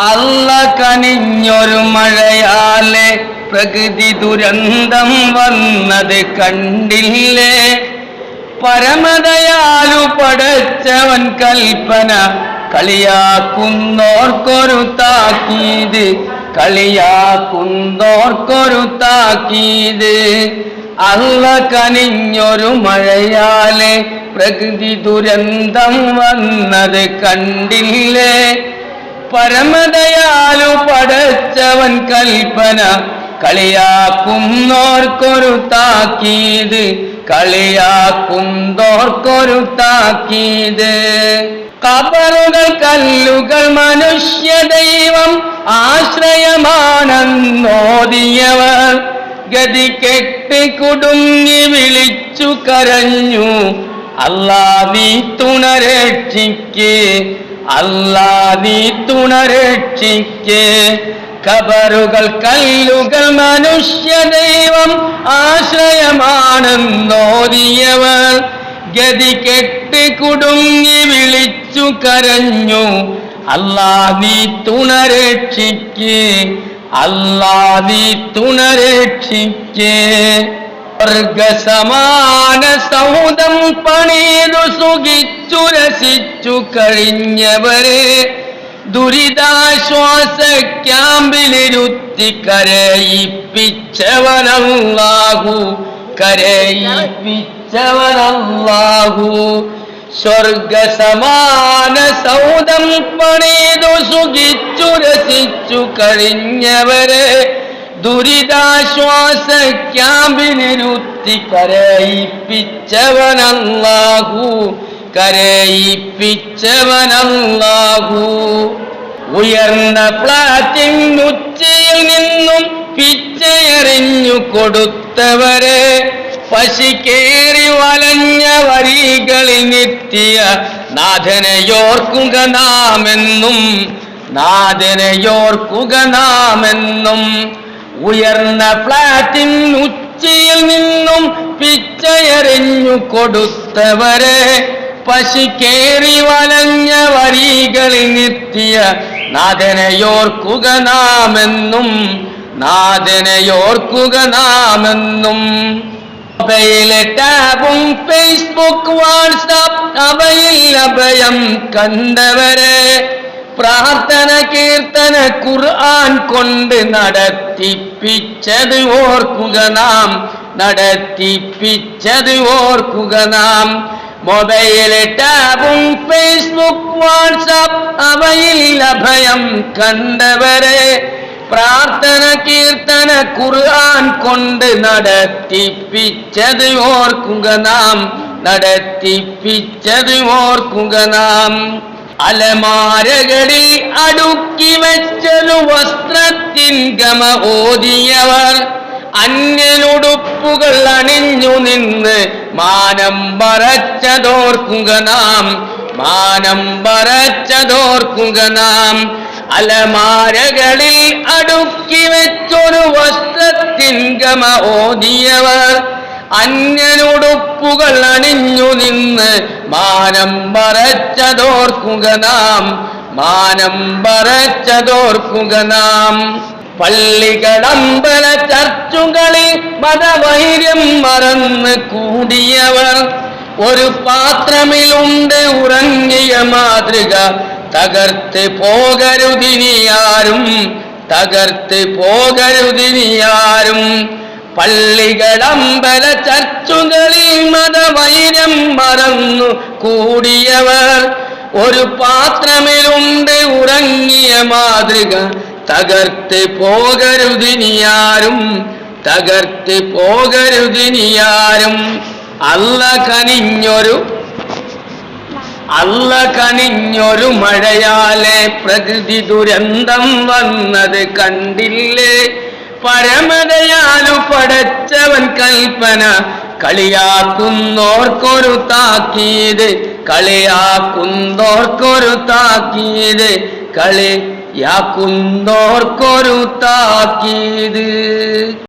അല്ല കനിഞ്ഞൊരു മഴയാലെ പ്രകൃതി ദുരന്തം വന്നത് കണ്ടില്ലേ? പരമതയാലു പടച്ചവൻ കൽപ്പന കളിയാക്കുന്നോർക്കൊരു താക്കീത് കളിയാക്കുന്നോർക്കൊരു താക്കീത്. അല്ല കനിഞ്ഞൊരു മഴയാലെ പ്രകൃതി ദുരന്തം വന്നത് കണ്ടില്ലേ? പരമതയാലു പടച്ചവൻ കൽപ്പന കളിയാക്കുന്നോർക്കൊരു താക്കീത് കളിയാക്കുന്നോർക്കൊരു താക്കീത്. കബറുകൾ കല്ലുകൾ മനുഷ്യ ദൈവം ആശ്രയമാണെന്നോദിയവർ ഗതി കെട്ടി കുടുങ്ങി വിളിച്ചു കരഞ്ഞു. അല്ലാ നീ തുണരക്ഷിക്ക് അല്ലാ നീ തുണരക്ഷിക്ക് കബറുകൾ കല്ലുകൾ മനുഷ്യ ദൈവം ആശ്രയമാണെന്നോതിയവർ ഗതി കെട്ട് കുടുങ്ങി വിളിച്ചു കരഞ്ഞു. അല്ലാ നീ തുണരക്ഷിക്ക് അല്ലാ നീ തുണരക്ഷിക്ക് വർഗസമാന സൗദം പണിതു സുഖിച്ചു രസിച്ചു കഴിഞ്ഞവരെ ദുരിതാശ്വാസ ക്യാമ്പിലിരുത്തി കരയിപ്പിച്ചവനല്ലാഹു കരയിപ്പിച്ചവനല്ലാഹു. സ്വർഗസമാന സൗദം പണിതു സുഖിച്ചു രസിച്ചു കഴിഞ്ഞവരെ ദുരിതാശ്വാസ ക്യാമ്പിനിരുത്തി കരയിപ്പിച്ചവനല്ലാഹു കരയിപ്പിച്ചവനല്ലാഹു. ഉയർന്ന പ്ലാറ്റിൻ ഉച്ചയിൽ നിന്നും പിച്ചയറിഞ്ഞു കൊടുത്തവരെ പശിക്കേറി വലഞ്ഞ വരികളിൽ നിത്തിയ നാഥനെയോർക്കുക നാമെന്നും നാഥനെയോർക്കുക നാമെന്നും. ഉയർന്ന ഫ്ലാറ്റിൻ ഉച്ചയിൽ നിന്നും പിച്ചയറിഞ്ഞു കൊടുത്തവരെ. പശിക്കേറി വലഞ്ഞ വരികളിൽ നിർത്തിയ നാഥനയോർക്കുക നാമെന്നും നാഥനയോർക്കുക നാമെന്നും. മൊബൈലെ ടാബും ഫേസ്ബുക്ക് വാട്സാപ്പ് അവയിൽ അഭയം കണ്ടവരെ. പ്രാർത്ഥന കീർത്തന ഖുർആൻ കൊണ്ട് നടത്തിപ്പിച്ചത് ഓർക്കുക നാം. നടത്തിപ്പിച്ചത് ഓർക്കുക നാം. മൊബൈൽ ടാബും ഫേസ്ബുക്ക് വാട്സാപ്പ് അവയിൽ അഭയം കണ്ടവരെ പ്രാർത്ഥന കീർത്തന ഖുർആൻ കൊണ്ട് നടത്തിപ്പിച്ചത് ഓർക്കുക നാം. നടത്തിപ്പിച്ചത് ഓർക്കുക നാം. അലമാരകളിൽ അടുക്കി വെച്ചൊരു വസ്ത്രത്തിൻ ഗമ ഓതിയവർ. അന്യനുടുപ്പുകൾ അണിഞ്ഞു നിന്ന് മാനം വരച്ചതോർക്കുക നാം. മാനം വരച്ചതോർക്കുക നാം. അലമാരകളിൽ അടുക്കി വെച്ചൊരു വസ്ത്രത്തിൻ ഗമ ഓതിയവർ. അന്യനുടുപ്പുകൾ അണിഞ്ഞു നിന്ന് മാനം പറച്ചതോർക്കുക നാം മാനം പറച്ചതോർക്കുക നാം. പള്ളികളമ്പല ചർച്ചുകളിൽ മതവൈര്യം മറന്ന് കൂടിയവർ ഒരു പാത്രമിലുണ്ട് ഉറങ്ങിയ മാതൃക. തകർത്ത് പോകരുതിനിയാരും തകർത്ത് പോകരുതിനിയാരും പള്ളികളമ്പല ചർച്ചുകളിൽ മതവൈരം മറന്നു കൂടിയവർ. ഒരു പാത്രമിലുണ്ട് ഉറങ്ങിയ മാതൃക. തകർത്ത് പോകരുതിനിയാരും തകർത്ത് പോകരുതിനിയാരും അല്ല കനിഞ്ഞൊരു അല്ല കനിഞ്ഞൊരു മഴയാലെ പ്രകൃതി ദുരന്തം വന്നത് കണ്ടില്ലേ? പരമതയാലു പടച്ചവൻ കൽപ്പന. കളിയാക്കുന്നോർക്കൊരു താക്കീത്. കളിയാക്കുന്നോർക്കൊരു താക്കീത്. കളിയാക്കുന്നോർക്കൊരു താക്കീത്.